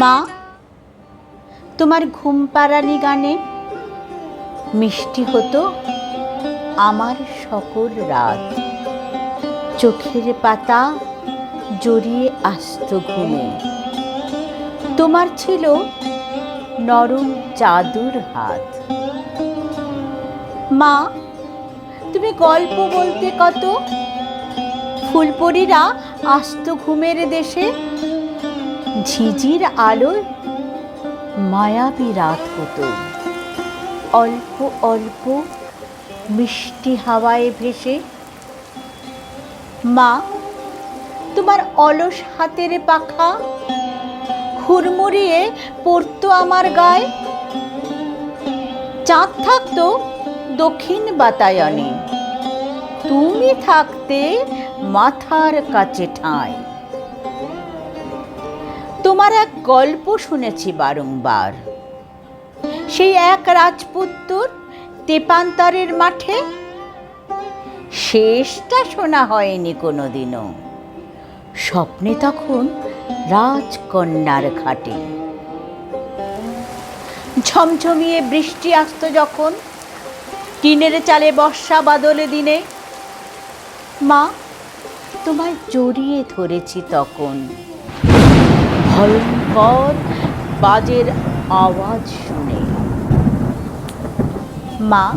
মা, তোমার ঘুম পাড়ানি গানে মিষ্টি হতো আমার সকল রাত। চোখের পাতা জড়িয়ে আসত ঘুমে। তোমার ছিল নরম জাদুর হাত। মা, তুমি গল্প বলতে কত? ফুলপরীরা আসত ঘুমের দেশে ঝিঝির আলোয় মায়াবী রাত হতো। অল্প অল্প মিষ্টি হাওয়ায় ভেসে, মা, তোমার অলস হাতের পাখা হুড়মুড়িয়ে পড়তো আমার গায়ে। চাঁদ থাকতো দক্ষিণ বাতায়নে, তুমি থাকতে মাথার কাছে ঠাঁই। তোমার এক গল্প শুনেছি বারংবার। সেই এক রাজপুত্তর তেপান্তরের মাঠে। শেষটা শোনা হয়নি কোনোদিনও। স্বপ্নে তখন রাজকন্যার ঘাটে। ঝমঝমিয়ে বৃষ্টি আসতো যখন। টিনের চালে বর্ষা বাদলে দিনে। মা, তোমায় জড়িয়ে ধরেছি তখন। ভয়ঙ্কর বাজের আওয়াজ শুনে। মা,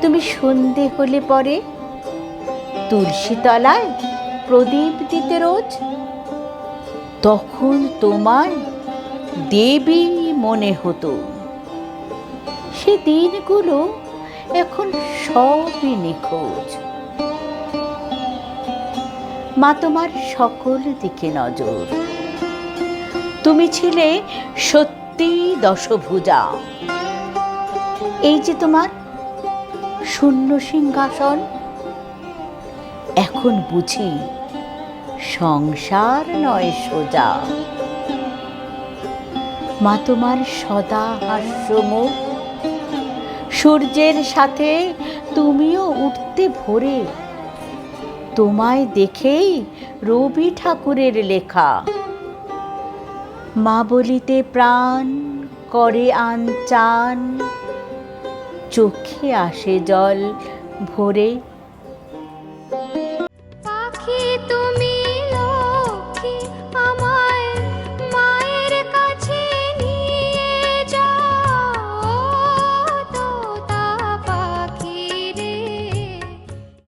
তুমি সন্ধে হলে পরে তুলসী তলায় প্রদীপ দিতে রোজ? তখন তোমার দেবী মনে হতো। সে দিনগুলো এখন সবই নিখোঁজ। মা, তোমার সকল দিকে নজর। তুমি ছিলে সত্যি দশভুজা। এই যে তোমার শূন্য সিংহাসন, এখন বুঝি সংসার নয় সোজা। মা তোমার সদা হাস্যমুখ, সূর্যের সাথে তুমিও উঠতে ভোরে। তোমায় দেখেই রবি ঠাকুরের লেখা। মা বলিতে প্রাণ করে আন চান চোখে আসে জল ভরে। পাখি তুমি